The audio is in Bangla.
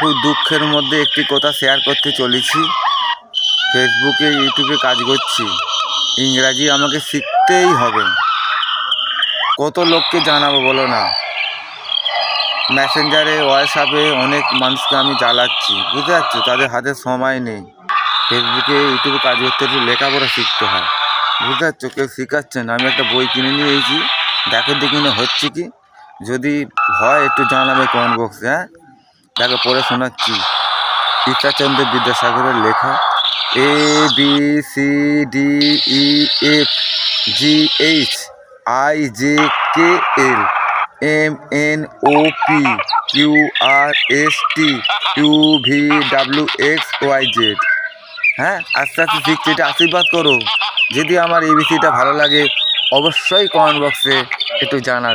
খুব দুঃখের মধ্যে একটি কথা শেয়ার করতে চলেছি। ফেসবুকে ইউটিউবে কাজ করছি। ইংরাজি আমাকে শিখতেই হবে। কত লোককে জানাব বলো না? মেসেঞ্জারে হোয়াটসঅ্যাপে অনেক মানুষকে আমি জ্বালাচ্ছি। বুঝতে পারছ? তাদের হাতে সময় নেই। ফেসবুকে ইউটিউবে কাজ করতে একটু লেখাপড়া শিখতে হয়। বুঝতে পারছ? কেউ শেখাচ্ছে না। আমি একটা বই কিনে নিয়েছি দেখো দেখি না হচ্ছে কি? যদি হয়, একটু জানাবে কমেন্ট বক্সে হ্যাঁ? দেখো, পড়ে শোনাচ্ছি ঈশ্বরচন্দ্র বিদ্যাসাগরের লেখা A B C D E F G H I J K L M N O P Q R S T U V W X Y Z হ্যাঁ আস্তে আস্তে শিখছি, এটা আশীর্বাদ করো। যদি আমার এবিসিটা ভালো লাগে, অবশ্যই কমেন্ট বক্সে একটু জানাবে।